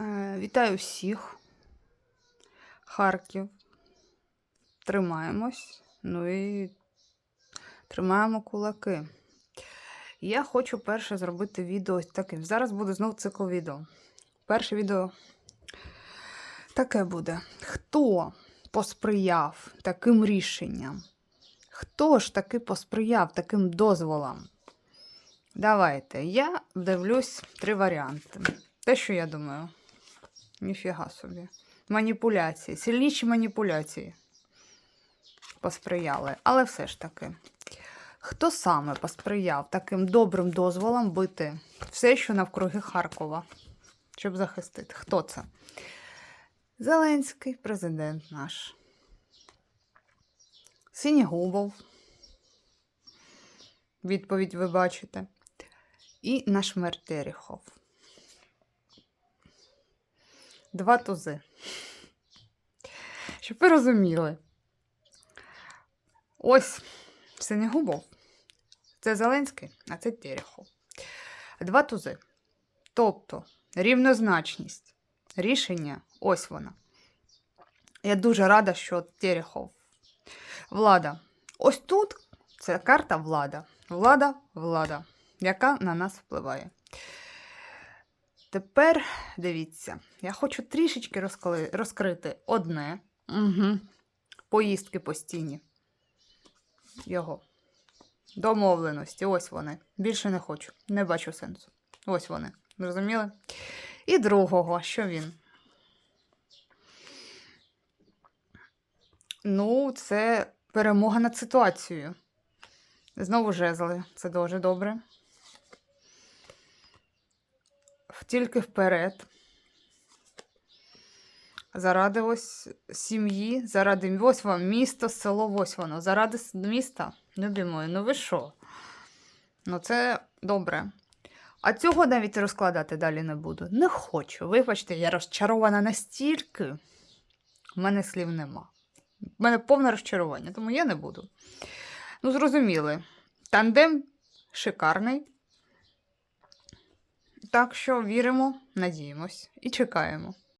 Е, Вітаю всіх. Харків. Тримаємось. Ну і тримаємо кулаки. Я хочу перше зробити відео таким. Зараз буде знову цикл відео. Перше відео таке буде. Хто посприяв таким рішенням? Хто ж таки посприяв таким дозволам? Давайте. Я дивлюсь три варіанти. Те, що я думаю. Ніфіга собі. Маніпуляції. Сильніші маніпуляції посприяли. Але все ж таки. Хто саме посприяв таким добрим дозволам бити все, що навкруги Харкова, щоб захистити? Хто це? Зеленський, президент наш. Синігубов. Відповідь ви бачите. І наш мер Терехов. Два тузи. Щоб ви розуміли. Ось Синегубов. Це Зеленський, а це Терехов. Два тузи. Тобто рівнозначність. Рішення ось вона. Я дуже рада, що Терехов. Влада. Ось тут це карта влада. Влада, влада, яка на нас впливає. Тепер дивіться, я хочу трішечки розкли... розкрити одне. Угу. Поїздки постійні. Його. Домовленості. Ось вони. Більше не хочу. Не бачу сенсу. Ось вони. Зрозуміли? І другого, що він? Ну, це перемога над ситуацією. Знову жезли. Це дуже добре. Тільки вперед. Заради ось сім'ї, заради ось вам місто, село, ось воно. Заради міста, любі мої, ну ви що? Ну, це добре. А цього навіть розкладати далі не буду. Не хочу. Вибачте, я розчарована настільки. У мене слів нема. У мене повне розчарування, тому я не буду. Ну, зрозуміли. Тандем шикарний. Так що віримо, надіємось і чекаємо.